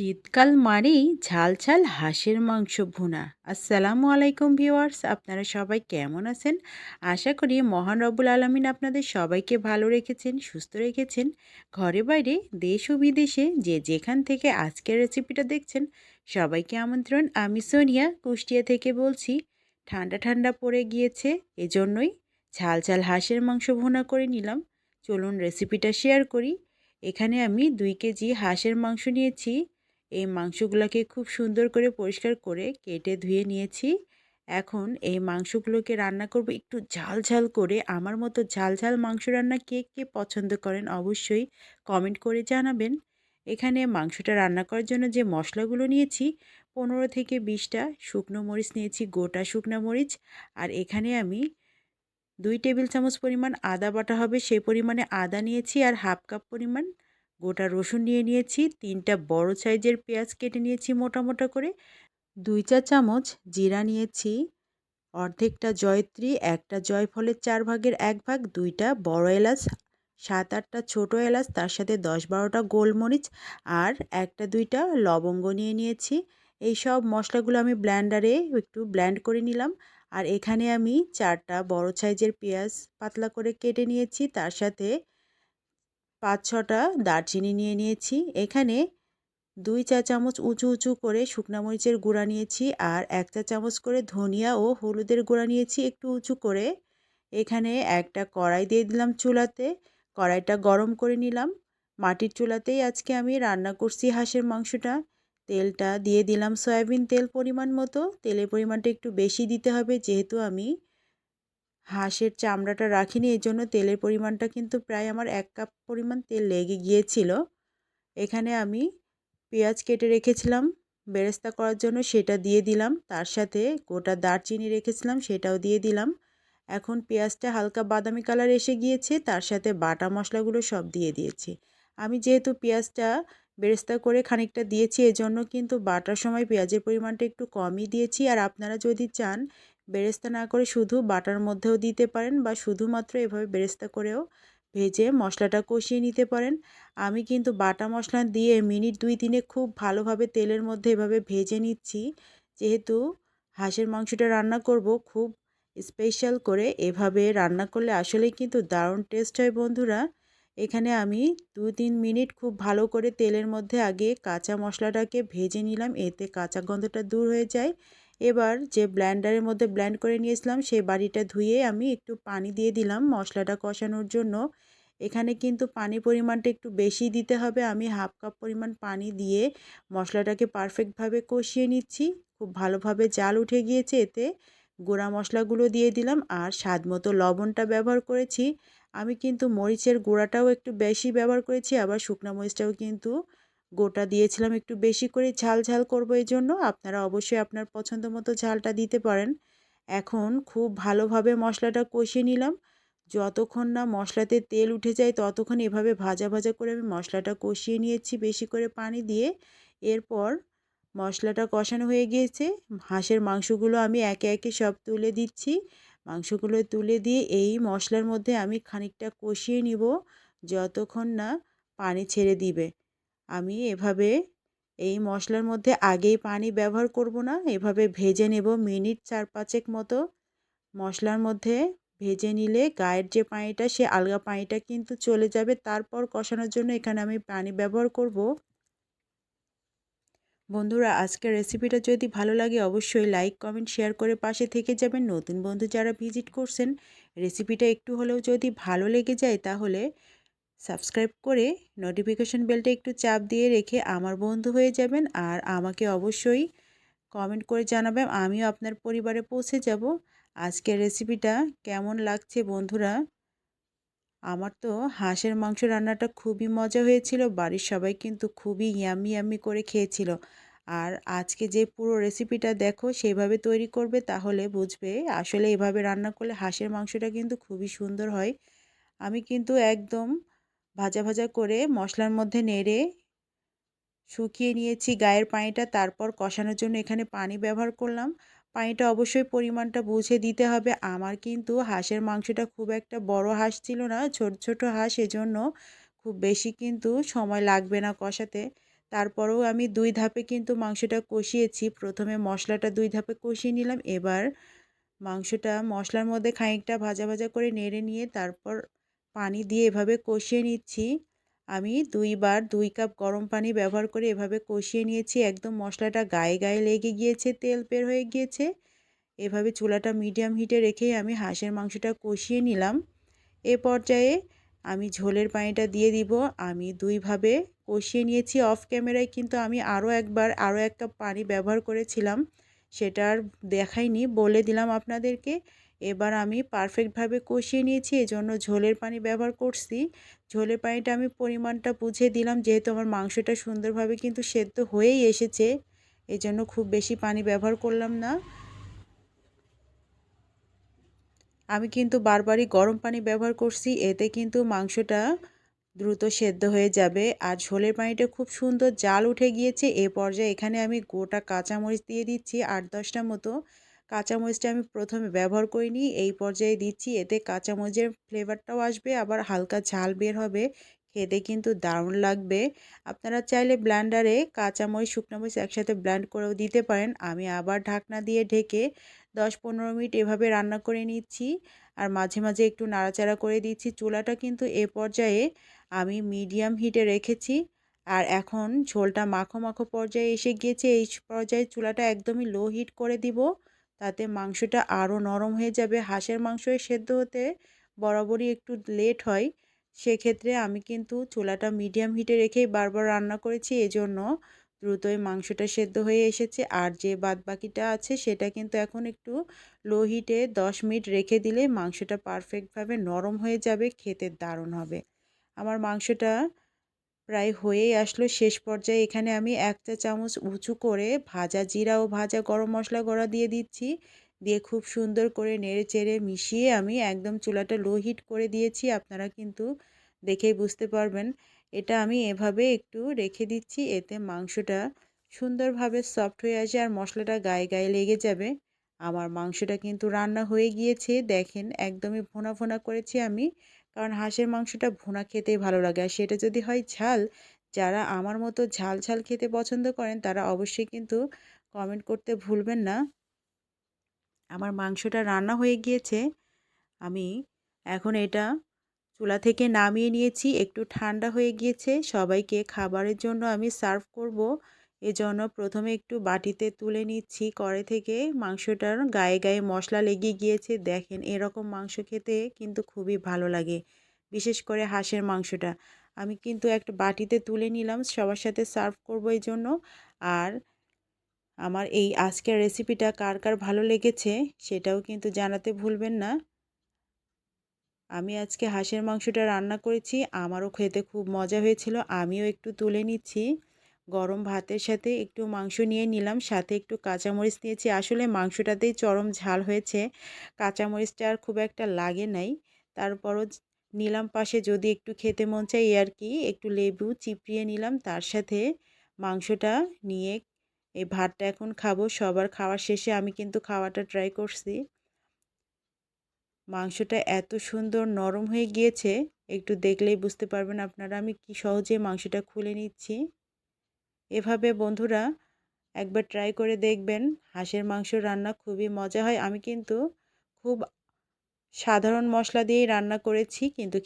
শীতকাল মানেই ঝাল ঝাল হাঁসের মাংস ভুনা। আসসালামু আলাইকুম ভিউয়ার্স, আপনারা সবাই কেমন আছেন? আশা করি মহান রব্বুল আলমিন আপনাদের সবাইকে ভালো রেখেছেন, সুস্থ রেখেছেন। ঘরে বাইরে দেশ ও বিদেশে যে যেখান থেকে আজকের রেসিপিটা দেখছেন, সবাইকে আমন্ত্রণ। আমি সোনিয়া, কুষ্টিয়া থেকে বলছি, ঠান্ডা ঠান্ডা পড়ে গিয়েছে, এজন্যই ঝাল ঝাল হাঁসের মাংস ভুনা করে নিলাম। চলুন রেসিপিটা শেয়ার করি। এখানে আমি দুই কেজি হাঁসের মাংস নিয়েছি। এই মাংসগুলোকে খুব সুন্দর করে পরিষ্কার করে কেটে ধুয়ে নিয়েছি। এখন এই মাংসগুলোকে রান্না করব একটু ঝাল ঝাল করে। আমার মতো ঝাল ঝাল মাংস রান্না কে কে পছন্দ করেন অবশ্যই কমেন্ট করে জানাবেন। এখানে মাংসটা রান্না করার জন্য যে মশলাগুলো নিয়েছি, পনেরো থেকে বিশটা শুকনো মরিচ নিয়েছি, গোটা শুকনো মরিচ। আর এখানে আমি দুই টেবিল চামচ পরিমাণ আদা বাটা হবে সেই পরিমাণে আদা নিয়েছি আর হাফ কাপ পরিমাণ গোটা রসুন নিয়ে নিয়েছি, তিনটা বড় সাইজের পেঁয়াজ কেটে নিয়েছি মোটা মোটা করে, দুই চা চামচ জিরা নিয়েছি, অর্ধেকটা জয়ত্রী, একটা জয়ফলের চার ভাগের এক ভাগ, দুইটা বড় এলাচ, সাত আটটা ছোটো এলাচ, তার সাথে দশ বারোটা গোলমরিচ আর একটা দুইটা লবঙ্গ নিয়ে নিয়েছি। এই সব মশলাগুলো আমি ব্ল্যান্ডারে একটু ব্ল্যান্ড করে নিলাম আর এখানে আমি চারটা বড় সাইজের পেঁয়াজ পাতলা করে কেটে নিয়েছি, তার সাথে পাঁচ ছটা দারচিনি নিয়ে নিয়েছি। এখানে দুই চা চামচ উঁচু উঁচু করে শুকনা মরিচের গুঁড়া নিয়েছি আর এক চা চামচ করে ধনিয়া ও হলুদের গুঁড়া নিয়েছি একটু উঁচু করে। এখানে একটা কড়াই দিয়ে দিলাম চুলাতে। কড়াইটা গরম করে নিলাম। মাটির চুলাতেই আজকে আমি রান্না করছি হাঁসের মাংসটা। তেলটা দিয়ে দিলাম সয়াবিন তেল পরিমাণ মতো। তেলের পরিমাণটা একটু বেশি দিতে হবে যেহেতু আমি হাঁসের চামড়াটা রাখিনি এই জন্য তেলের পরিমাণটা কিন্তু প্রায় আমার এক কাপ পরিমাণ তেল লেগে গিয়েছিল। এখানে আমি পেঁয়াজ কেটে রেখেছিলাম, বেরেস্তা করার জন্য সেটা দিয়ে দিলাম, তার সাথে গোটা দারচিনি রেখেছিলাম, সেটাও দিয়ে দিলাম। এখন পেঁয়াজটা হালকা বাদামি কালার এসে গিয়েছে, তার সাথে বাটা মশলাগুলো সব দিয়ে দিয়েছি। আমি যেহেতু পেঁয়াজটা বেরেস্তা করে খানিকটা দিয়েছি, এজন্য কিন্তু বাটার সময় পেঁয়াজের পরিমাণটা একটু কমই দিয়েছি। আর আপনারা যদি চান বেরেস্তা না করে শুধু বাটার মধ্যেও দিতে পারেন বা শুধুমাত্র এভাবে বেরেস্তা করেও ভেজে মশলাটা কষিয়ে নিতে পারেন। আমি কিন্তু বাটা মশলা দিয়ে মিনিট দুই তিনে খুব ভালোভাবে তেলের মধ্যে এভাবে ভেজে নিচ্ছি। যেহেতু হাঁসের মাংসটা রান্না করব, খুব স্পেশাল করে এভাবে রান্না করলে আসলেই কিন্তু দারুণ টেস্ট হয় বন্ধুরা। এখানে আমি দু তিন মিনিট খুব ভালো করে তেলের মধ্যে আগে কাঁচা মশলাটাকে ভেজে নিলাম, এতে কাঁচা গন্ধটা দূর হয়ে যায়। এবার যে ব্ল্যান্ডারের মধ্যে ব্ল্যান্ড করে নিয়েছিলাম, সেই বাড়িটা ধুয়ে আমি একটু পানি দিয়ে দিলাম মশলাটা কষানোর জন্য। এখানে কিন্তু পানির পরিমাণটা একটু বেশি দিতে হবে। আমি হাফ কাপ পরিমাণ পানি দিয়ে মশলাটাকে পারফেক্টভাবে কষিয়ে নিচ্ছি। খুব ভালোভাবে জাল উঠে গিয়েছে এতে। গুঁড়া মশলাগুলো দিয়ে দিলাম আর স্বাদ মতো লবণটা ব্যবহার করেছি। আমি কিন্তু মরিচের গুঁড়াটাও একটু বেশি ব্যবহার করেছি, আবার শুকনো মরিচটাও কিন্তু গোটা দিয়েছিলাম একটু বেশি করে ঝাল ঝাল করব এই জন্য। আপনারা অবশ্যই আপনার পছন্দ মতো ঝালটা দিতে পারেন। এখন খুব ভালোভাবে মশলাটা কষিয়ে নিলাম। যতক্ষণ না মশলাতে তেল উঠে যায় ততক্ষণ এভাবে ভাজা ভাজা করে আমি মশলাটা কষিয়ে নিয়েছি বেশি করে পানি দিয়ে। এরপর মশলাটা কষানো হয়ে গিয়েছে। হাঁসের মাংসগুলো আমি একে একে সব তুলে দিচ্ছি। মাংসগুলো তুলে দিয়ে এই মশলার মধ্যে আমি খানিকটা কষিয়ে নিব। যতক্ষণ না পানি ছেড়ে দিবে। আমি এভাবে এই মশলার মধ্যে আগেই পানি ব্যবহার করব না। এভাবে ভেজে নেব মিনিট চার পাঁচেক মতো। মশলার মধ্যে ভেজে নিলে গায়ের যে পানিটা, সে আলগা পানিটা কিন্তু চলে যাবে। তারপর কষানোর জন্য এখানে আমি পানি ব্যবহার করব। বন্ধুরা, আজকের রেসিপিটা যদি ভালো লাগে অবশ্যই লাইক, কমেন্ট, শেয়ার করে পাশে থেকে যাবেন। নতুন বন্ধু যারা ভিজিট করছেন, রেসিপিটা একটু হলেও যদি ভালো লেগে যায় তাহলে সাবস্ক্রাইব করে নোটিফিকেশন বেলটা একটু চাপ দিয়ে রেখে আমার বন্ধু হয়ে যাবেন আর আমাকে অবশ্যই কমেন্ট করে জানাবেন। আমিও আপনার পরিবারে পৌঁছে যাব। আজকের রেসিপিটা কেমন লাগছে বন্ধুরা? আমার তো হাঁসের মাংস রান্নাটা খুবই মজা হয়েছিল। বাড়ির সবাই কিন্তু খুবই ইয়ামি ইয়ামি করে খেয়েছিল। আর আজকে যে পুরো রেসিপিটা দেখো সেইভাবে তৈরি করবে তাহলে বুঝবে আসলে এভাবে রান্না করলে হাঁসের মাংসটা কিন্তু খুবই সুন্দর হয়। আমি কিন্তু একদম ভাজা ভাজা করে মশলার মধ্যে নেড়ে শুকিয়ে নিয়েছি গায়ের পানিটা। তারপর কষানোর জন্য এখানে পানি ব্যবহার করলাম। পানিটা অবশ্যই পরিমাণটা বুঝে দিতে হবে। আমার কিন্তু হাঁসের মাংসটা খুব একটা বড় হাঁস ছিল না, ছোট ছোট হাঁস, এজন্য খুব বেশি কিন্তু সময় লাগবে না কষাতে। তারপরেও আমি দুই ধাপে কিন্তু মাংসটা কষিয়েছি। প্রথমে মশলাটা দুই ধাপে কষিয়ে নিলাম। এবার মাংসটা মশলার মধ্যে খানিকটা ভাজা ভাজা করে নেড়ে নিয়ে তারপর পানি দিয়ে এভাবে কষিয়ে নিচ্ছি। আমি দুইবার দুই কাপ গরম পানি ব্যবহার করে এভাবে কষিয়ে নিয়েছি। একদম মশলাটা গায়ে গায়ে লেগে গিয়েছে, তেল বের হয়ে গিয়েছে। এভাবে চুলাটা মিডিয়াম হিটে রেখেই আমি হাঁসের মাংসটা কষিয়ে নিলাম। এ পর্যায়ে আমি ঝোলের পানিটা দিয়ে দিব। আমি দুইভাবে কষিয়ে নিয়েছি অফ ক্যামেরায়, কিন্তু আমি আরও একবার আরও এক কাপ পানি ব্যবহার করেছিলাম। সেটা আর দেখাইনি, বলে দিলাম আপনাদেরকে। এবার আমি পারফেক্টভাবে কষিয়ে নিয়েছি, এজন্য ঝোলের পানি ব্যবহার করছি। ঝোলের পানিটা আমি পরিমাণটা বুঝে দিলাম, যেহেতু আমার মাংসটা সুন্দরভাবে কিন্তু সেদ্ধ হয়েই এসেছে, এজন্য খুব বেশি পানি ব্যবহার করলাম না। আমি কিন্তু বারবারই গরম পানি ব্যবহার করছি, এতে কিন্তু মাংসটা দ্রুত সেদ্ধ হয়ে যাবে। আর ঝোলের পানিটা খুব সুন্দর জাল উঠে গিয়েছে, এ পর্যায়ে এখানে আমি গোটা কাঁচামরিচ দিয়ে দিচ্ছি, আট দশটা মতো। কাঁচামরিচটা আমি প্রথমে ব্যবহার করিনি, এই পর্যায়ে দিচ্ছি, এতে কাঁচামরিচের ফ্লেভারটাও আসবে, আবার হালকা ঝাল বের হবে, খেতে কিন্তু দারুণ লাগবে। আপনারা চাইলে ব্ল্যান্ডারে কাঁচামরিচ, শুকনো মরিচ একসাথে ব্ল্যান্ড করেও দিতে পারেন, আমি আবার ঢাকনা দিয়ে ঢেকে দশ পনেরো মিনিট এভাবে রান্না করে নিচ্ছি, আর মাঝে মাঝে একটু নাড়াচাড়া করে দিচ্ছি, চুলাটা কিন্তু এ পর্যায়ে আমি মিডিয়াম হিটে রেখেছি, আর এখন ঝোলটা মাখো মাখো পর্যায়ে এসে গিয়েছে, এই পর্যায়ে চুলাটা একদমই লো হিট করে দিব তাতে মাংসটা আরও নরম হয়ে যাবে। হাঁসের মাংস সেদ্ধ হতে বরাবরই একটু লেট হয়। সেক্ষেত্রে আমি কিন্তু চুলাটা মিডিয়াম হিটে রেখেই বারবার রান্না করেছি। এজন্য দ্রুতই মাংসটা সেদ্ধ হয়ে এসেছে। আর যে বাদ বাকিটা আছে সেটা কিন্তু এখন একটু লো হিটে দশ মিনিট রেখে দিলে মাংসটা পারফেক্টভাবে নরম হয়ে যাবে, খেতে দারুণ হবে। আমার মাংসটা প্রায় হয়েই আসলো। শেষ পর্যায়ে এখানে আমি এক চা চামচ উঁচু করে ভাজা জিরা ও ভাজা গরম মশলা গড়া দিয়ে দিচ্ছি। দিয়ে খুব সুন্দর করে নেড়ে চেড়ে মিশিয়ে আমি একদম চুলাটা লো হিট করে দিয়েছি। আপনারা কিন্তু দেখেই বুঝতে পারবেন। এটা আমি এভাবে একটু রেখে দিচ্ছি। এতে মাংসটা সুন্দরভাবে সফট হয়ে আসে আর মশলাটা গায়ে গায়ে লেগে যাবে। আমার মাংসটা কিন্তু রান্না হয়ে গিয়েছে। দেখেন, একদমই ফোনা ফোনা করেছি আমি। কারণ হাঁসের মাংসটা ভুনা খেতেই ভালো লাগে। আর সেটা যদি হয় ঝাল, যারা আমার মতো ঝাল ঝাল খেতে পছন্দ করেন, তারা অবশ্যই কিন্তু কমেন্ট করতে ভুলবেন না। আমার মাংসটা রান্না হয়ে গিয়েছে। আমি এখন এটা চুলা থেকে নামিয়ে নিয়েছি। একটু ঠান্ডা হয়ে গিয়েছে। সবাইকে খাবারের জন্য আমি সার্ভ করব। এজন্য প্রথমে একটু বাটিতে তুলে নিচ্ছি কড়াই থেকে। মাংসটার গায়ে গায়ে মশলা লেগে গিয়েছে। দেখেন, এরকম মাংস খেতে কিন্তু খুবই ভালো লাগে, বিশেষ করে হাঁসের মাংসটা। আমি কিন্তু একটা বাটিতে তুলে নিলাম, সবার সাথে সার্ভ করব এই জন্য আর আমার এই আজকের রেসিপিটা কার কার ভালো লেগেছে সেটাও কিন্তু জানাতে ভুলবেন না। আমি আজকে হাঁসের মাংসটা রান্না করেছি, আমারও খেতে খুব মজা হয়েছিল, আমিও একটু তুলে নিচ্ছি। গরম ভাতের সাথে একটু মাংস নিয়ে নিলাম, সাথে একটু কাঁচামরিচ নিয়েছি। আসলে মাংসটাতেই চরম ঝাল হয়েছে, কাঁচামরিচটা আর খুব একটা লাগে নাই। তারপরও নিলাম পাশে যদি একটু খেতে মন চাই আর কি একটু লেবু চিপড়িয়ে নিলাম, তার সাথে মাংসটা নিয়ে এই ভাতটা এখন খাব। সবার খাওয়ার শেষে আমি কিন্তু খাওয়াটা ট্রাই করছি। মাংসটা এত সুন্দর নরম হয়ে গিয়েছে, একটু দেখলেই বুঝতে পারবেন আপনারা আমি কি সহজে মাংসটা খুলে নিচ্ছি। এভাবে বন্ধুরা একবার ট্রাই করে দেখবেন। হাঁসের মাংস রান্না খুবই মজা হয়। আমি কিন্তু খুব সাধারণ মশলা দিয়েই রান্না করেছি, কিন্তু